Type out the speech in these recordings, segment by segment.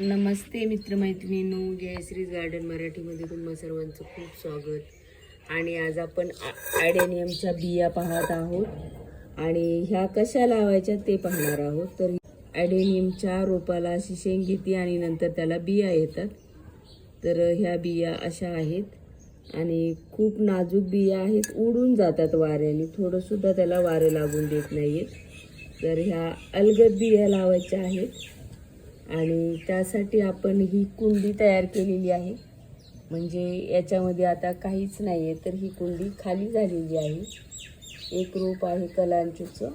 नमस्ते मित्रमैत्रिणींनो जयश्रीज garden मराठीमध्ये तुम्हा सर्वांचं खूप स्वागत. आणि आज आपण ॲडेनियमच्या बिया पाहत आहोत. आणि ह्या कशा लावायच्या ते पाहणार आहोत. तर ॲडेनियमच्या रोपाला अशी शेंग घेते आणि नंतर त्याला बिया येतात. तर ह्या बिया अशा आहेत. आणि खूप नाजूक बिया आहेत. उडून जातात वाऱ्याने. थोडंसुद्धा त्याला वारं लागून देत नाही आहेत तर ह्या अलगद बिया लावायच्या आहेत. आणि त्यासाठी आपण ही कुंडी तयार केलेली आहे. म्हणजे याच्यामध्ये आता काहीच नाही आहे तर ही कुंडी खाली झालेली आहे. एक रोप आहे कलांचूचं.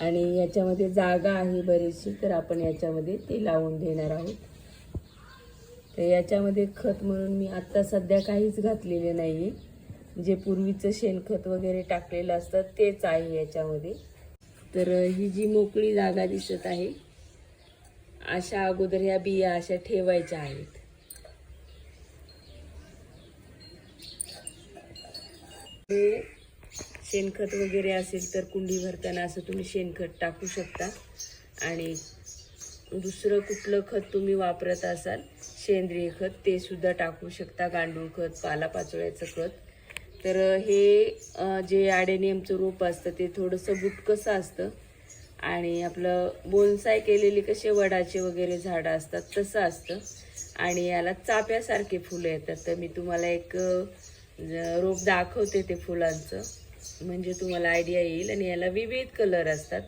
आणि याच्यामध्ये जागा आहे बरीचशी तर आपण याच्यामध्ये ते लावून देणार आहोत. तर याच्यामध्ये खत म्हणून मी आत्ता सध्या काहीच घातलेले नाही आहे जे पूर्वीचं शेणखत वगैरे टाकलेलं असतं तेच आहे याच्यामध्ये. तर ही जी मोकळी जागा दिसत आहे अशा अगोदर ह्या बिया अशा ठेवायच्या आहेत. हे शेणखत वगैरे असेल तर कुंडी भरताना असं तुम्ही शेणखत टाकू शकता. आणि दुसरं कुठलं खत तुम्ही वापरत असाल सेंद्रिय खत ते सुद्धा टाकू शकता. गांडूळ खत पालापाचोळ्याचं खत. तर हे जे आडेनियमचं रोप असतं ते थोडंसं बुटकसं असतं. आणि आपलं बोनसाय केलेली कसे वडाचे वगैरे झाडं असतात तसं असतं. आणि याला चाप्यासारखे फुलं येतात. तर मी तुम्हाला एक रोप दाखवते ते फुलांचं. म्हणजे तुम्हाला आयडिया येईल. आणि याला विविध कलर असतात.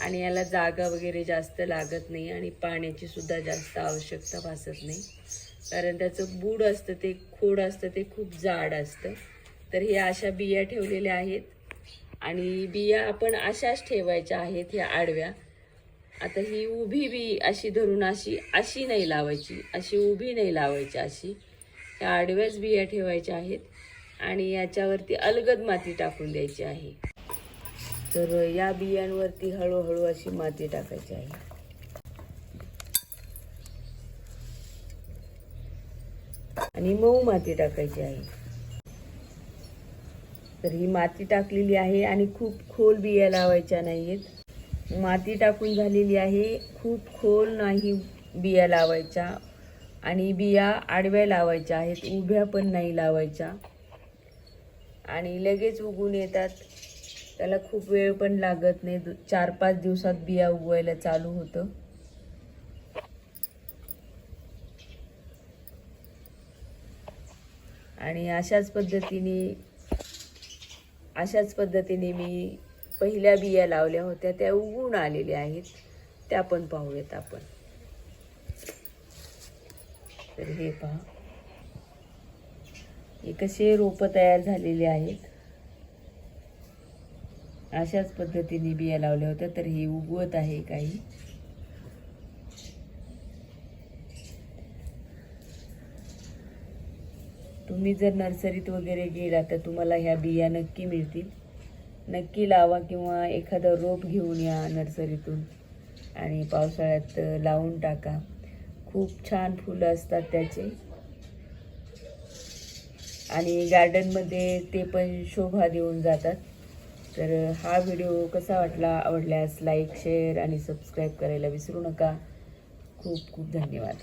आणि याला जागा वगैरे जास्त लागत नाही. आणि पाण्याची सुद्धा जास्त आवश्यकता भासत नाही. कारण त्याचं बूड असतं ते खोड असतं ते खूप जाड असतं. तर ह्या अशा बिया ठेवलेल्या आहेत. आणि बिया आपण अशाच ठेवायच्या आहेत ह्या आडव्या. आता ही उभी बी अशी धरून अशी अशी नाही लावायची अशी उभी नाही लावायची अशी. ह्या आडव्याच बिया ठेवायच्या आहेत आणि याच्यावरती अलगद माती टाकून द्यायची आहे. तर या बियांवरती हळूहळू अशी माती टाकायची आहे. आणि मऊ माती टाकायची आहे. तर ही माती टाकलेली आहे आणि खूप खोल बिया लावायच्या नाहीत माती टाकून झालेली आहे. खूप खोल नाही बिया लावायच्या. आणि बिया आडव्या लावायच्या आहेत उभ्या पण नाही लावायच्या. आणि लगेच उगून येतात. त्याला खूप वेळ पण लागत नाही. चार पाच दिवसात बिया उगवायला चालू होतं. आणि अशाच पद्धतीने अशाच पद्धतीने मी पहिल्या बिया लावल्या होत्या त्या उगवून आलेल्या आहेत. त्या पण पाहूयात आपण. तर हे पहा. हे कसे रोपं तयार झालेले आहेत. अशाच पद्धतीने बिया लावल्या होत्या तर हे उगवत आहे काही. तुम्ही जर नर्सरीत वगैरे गेला तर तुम्हाला ह्या बिया नक्की मिळतील. नक्की लावा किंवा एखादं रोप घेऊन या नर्सरीतून. आणि पावसाळ्यात लावून टाका. खूप छान फुलं असतात त्याचे. आणि गार्डनमध्ये ते पण शोभा देऊन जातात. तर हा व्हिडिओ कसा वाटला आवडल्यास लाईक शेअर आणि सबस्क्राईब करायला विसरू नका. खूप खूप धन्यवाद.